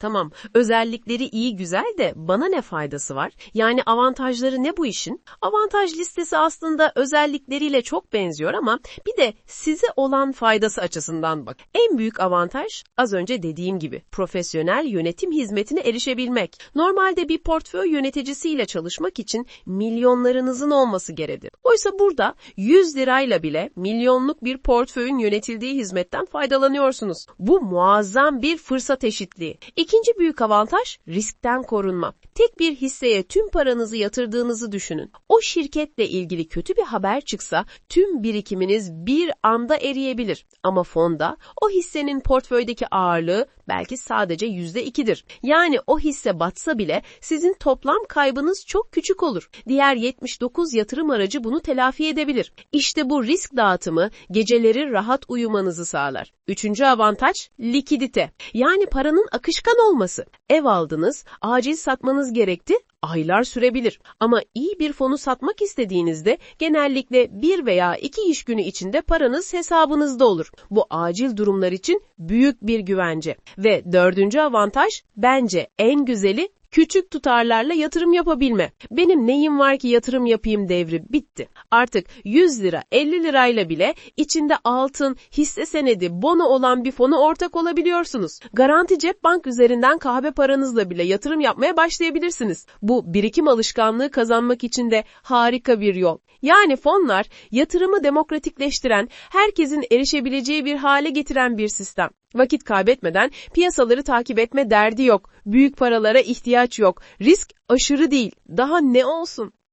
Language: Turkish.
Tamam, özellikleri iyi güzel de bana ne faydası var? Yani avantajları ne bu işin? Avantaj listesi aslında özellikleriyle çok benziyor ama bir de size olan faydası açısından bak. En büyük avantaj az önce dediğim gibi profesyonel yönetim hizmetine erişebilmek. Normalde bir portföy yöneticisiyle çalışmak için milyonlarınızın olması gerekir. Oysa burada 100 lirayla bile milyonluk bir portföyün yönetildiği hizmetten faydalanıyorsunuz. Bu muazzam bir fırsat eşitliği. İkinci büyük avantaj riskten korunma. Tek bir hisseye tüm paranızı yatırdığınızı düşünün. O şirketle ilgili kötü bir haber çıksa tüm birikiminiz bir anda eriyebilir. Ama fonda o hissenin portföydeki ağırlığı belki sadece %2'dir. Yani o hisse batsa bile sizin toplam kaybınız çok küçük olur. Diğer 79 yatırım aracı bunu telafi edebilir. İşte bu risk dağıtımı geceleri rahat uyumanızı sağlar. Üçüncü avantaj likidite. Yani paranın akışkan olması. Ev aldınız, acil satmanız gerekti, aylar sürebilir. Ama iyi bir fonu satmak istediğinizde genellikle bir veya iki iş günü içinde paranız hesabınızda olur. Bu acil durumlar için büyük bir güvence. Ve dördüncü avantaj bence en güzeli küçük tutarlarla yatırım yapabilme. Benim neyim var ki yatırım yapayım devri bitti. Artık 100 lira 50 lirayla bile içinde altın, hisse senedi, bono olan bir fonu ortak olabiliyorsunuz. Garanti cep bank üzerinden kahve paranızla bile yatırım yapmaya başlayabilirsiniz. Bu birikim alışkanlığı kazanmak için de harika bir yol. Yani fonlar yatırımı demokratikleştiren, herkesin erişebileceği bir hale getiren bir sistem. Vakit kaybetmeden piyasaları takip etme derdi yok. Büyük paralara ihtiyaç yok. Risk aşırı değil. Daha ne olsun?